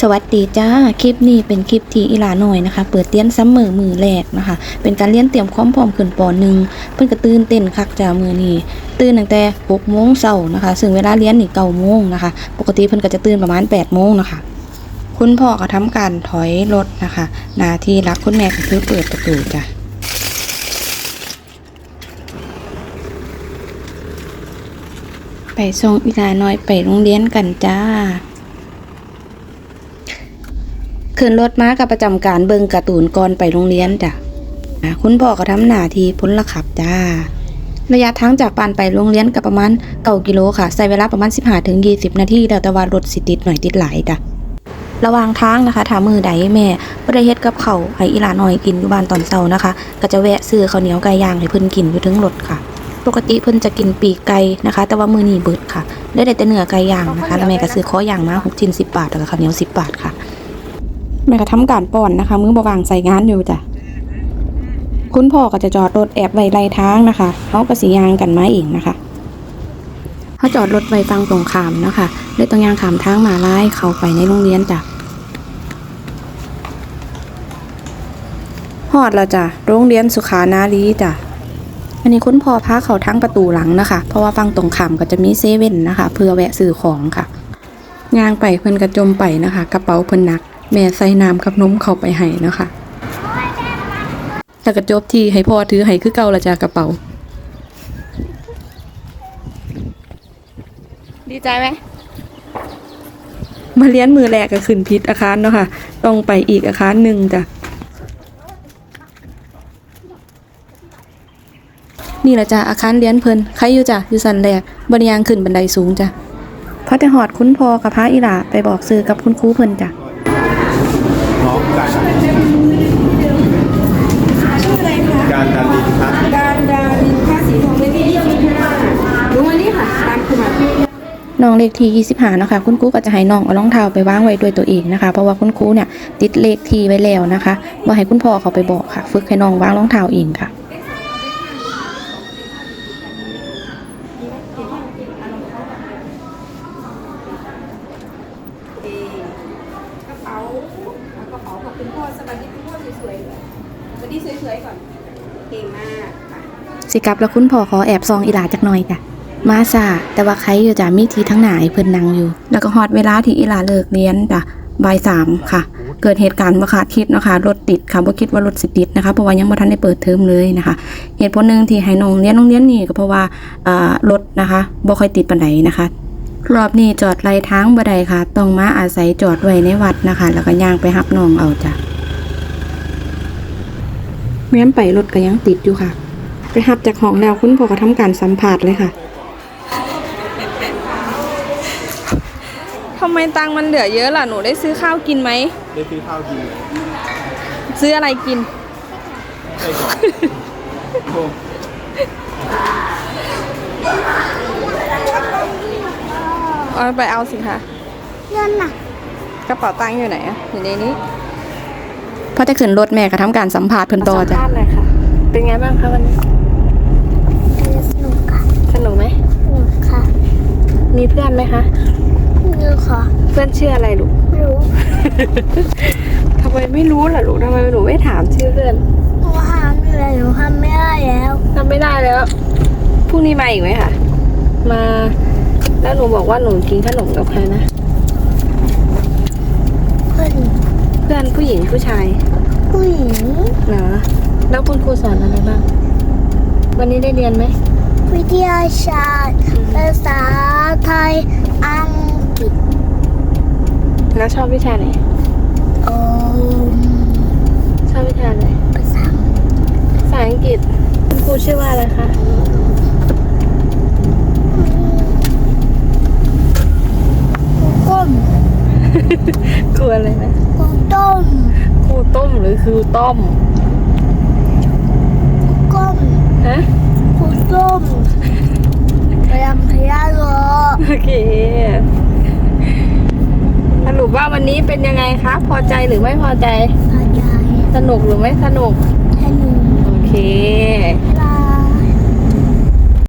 สวัสดีจ้า คลิปนี้เป็นคลิปที่อีหลาหน่อยนะคะ เปิดเรียนซัมเมอร์มือแรกนะคะ เป็นการเรียนเตรียมความพร้อมขึ้นปอหนึ่งเพิ่นก็ตื่นเต้นคักจ้ามือนี้ตื่นตั้งแต่6โมงเช้านะคะ ซึ่งเวลาเรียนนี่9โมงนะคะ ปกติเพิ่อนก็จะตื่นประมาณ8โมงนะคะ คุณพ่อก็ทำการถอยรถนะคะหน้าที่รักคุณแม่ก็คือเปิดประตูจ้ะไปส่งอีหลาน้อยไปโรงเรียนกันจ้า ขึ้นรถม้ากับประจำการเบิงการ์ตูนก่อนไปโรงเรียนจ้ะคุณพ่อก็ทำหน้าที่พลขับจ้า ระยะทางจากปานไปโรงเรียนก็ประมาณเก้ากิโลค่ะ ใช้เวลาประมาณ 15ถึง20 นาทีแล้วแต่ว่ารถสิติดหน่อยติดหลายจ้ะระหว่างทางนะคะถามือใดแม่บ่ได้เฮ็ดกับเขาให้อีหลาน้อยกินอยู่บ้านตอนเช้านะคะ ก็จะแวะซื้อข้าวเหนียวไก่ย่างให้เพิ่นกินอยู่ถึงรถค่ะ ปกติเพิ่นจะกินปีกไก่นะคะ แต่ว่ามือนี้เบิดค่ะ ได้แต่เนื้อไก่ย่างนะคะแล้วแม่ก็ซื้อข้อย่างมา6ชิ้น10 บาทแล้วก็ข้าวเหนียว10 บาทค่ะ แม่ก็ทำการป้อนนะคะ มือบวางใส่งานอยู่จ้ะคุณพ่อก็จะจอดรถแอบไว้ไรทางนะคะเขาก็สียางกันมาเองนะคะเขาจอดรถไว้ฟังตรงขามนะคะเลยต้องยางขามทางมาไล่เข้าไปในโรงเรียนจ้ะฮอดแล้วจ้ะโรงเรียนสุขานารีจ้ะอันนี้คุณพ่อพาเขาทั้งประตูหลังนะคะ เพราะว่าฟังตรงขามก็จะมีเซเว่นนะคะ เพื่อแวะซื้อของค่ะยางไปเพิ่นกระจมไปนะคะ กระเป๋าเพิ่นหนัก แม่ใส่น้ำกับนมเข้าไปให้นะคะแล้วก็จบที่ให้พ่อถือให้คือเก่าละจ้ากระเป๋า ดีใจไหมมาเลี้ยนมือแรกก็ขึ้นพิษอาคารเนาะค่ะ ต้องไปอีกอาคารหนึ่งจ้ะนี่แหละจ้ะอาคารเลี้ยนเพิ่นใครอยู่จ้ะอยู่สันแรกบริยางขึ้นบันไดสูงจ้ะพอแต่หอดคุณพ่อกับพระอีหลาไปบอกซื้อกับคุณครูเพิ่นจ้ะพ ร้องกันการดารินครับการดารินค่าสีทองเลขที่25รู้วันี่ค่ะตามคุณมาน้องเลขที่25นะคะ คุณครูก็จะให้น้องเอารองเท้าไปวางไว้ด้วยตัวเองนะคะ เพราะว่าคุณครูเนี่ยติดเลขที่ไว้แล้วนะคะบ่ให้คุณพ่อเขาไปบอกค่ะ ฝึกให้น้องวางรองเท้าเองค่ะเป๋เอากระเป๋าของคุณพ่อสวัสดีคุณพ่อสวย ๆสวัสดีสวยๆก่อนเก่งมากค่ะสิกลับแล้วคุณพ่อขอแอบซองอีหลาจักหน่อยจ้ะมาซาแต่ว่าใครอยู่จ้ะมีทีทั้งหนาให้เพิ่นนั่งอยู่ แล้วก็ฮอดเวลาที่อีหลาเลิกเรียนจ้ะบ่ายสามค่ะ เกิดเหตุการณ์บ่คาดคิดนะคะรถติดค่ะบ่คิดว่ารถสิติดนะคะเพราะว่ายังบ่ทันได้เปิดเทอมเลยนะคะ เหตุผลหนึ่งที่ให้น้องเรียนโรงเรียนนี่ก็เพราะว่ารถนะคะบ่ค่อยติดปานใดนะคะรอบนี้จอดไรทางบ่ได้ค่ะ ต้องมาอาศัยจอดไว้ในวัดนะคะ แล้วก็ย่างไปรับน้องเอาจ้ะ แม้มไปรถก็ยังติดอยู่ค่ะ ไปหับจากห้องแล้วคุณพ่อก็ทำการสัมผัสเลยค่ะทำไมตังค์มันเหลือเยอะล่ะ หนูได้ซื้อข้าวกินไหม ได้ซื้อข้าวกินเลยซื้ออะไรกินใช่ก่อนโอ้เอาไปเอาสิคะเงินน่ะ กระเป๋าตังค์อยู่ไหนอะอยู่ในนี้ พอจะขึ้นรถแม่ก็ทำการสัมผัสเพิ่นต่อจ้ะ สัมภาษณ์หน่อยค่ะ เป็นไงบ้างคะวันนี้ สนุกค่ะสนุกไหม สนุกค่ะมีเพื่อนไหมคะเงินค่ะเพื่อนชื่ออะไรลูกไม่รู้ทำไมไม่รู้ล่ะลูกทำไมหนูไม่ถามชื่อเพื่อนหนูทำอะไรหนูทำไม่ได้แล้วทำไม่ได้แล้วพรุ่งนี้มาอีกไหมคะมา แล้วหนูบอกว่าหนูกินขนมกับใครนะ เพื่อน เพื่อนผู้หญิงผู้ชายผู้หญิงเหรอแล้วคุณครูสอนอะไรบ้าง วันนี้ได้เรียนไหม วิทยาศาสตร์ภาษาไทย อังกฤษ แล้วชอบวิชาไหนโอ้ ชอบวิชาอะไร ภาษา ภาษาอังกฤษคุณครูชื่อว่าอะไรคะ ก้ม ครูอะไรนะกูต้มครูต้มหรือครูต้มก้มฮะกูต้มพยายามพยายามรอโอเคสรุปว่าวันนี้เป็นยังไงคะ พอใจหรือไม่พอใจพอใจสนุกหรือไม่สนุก ให้หนู โอเค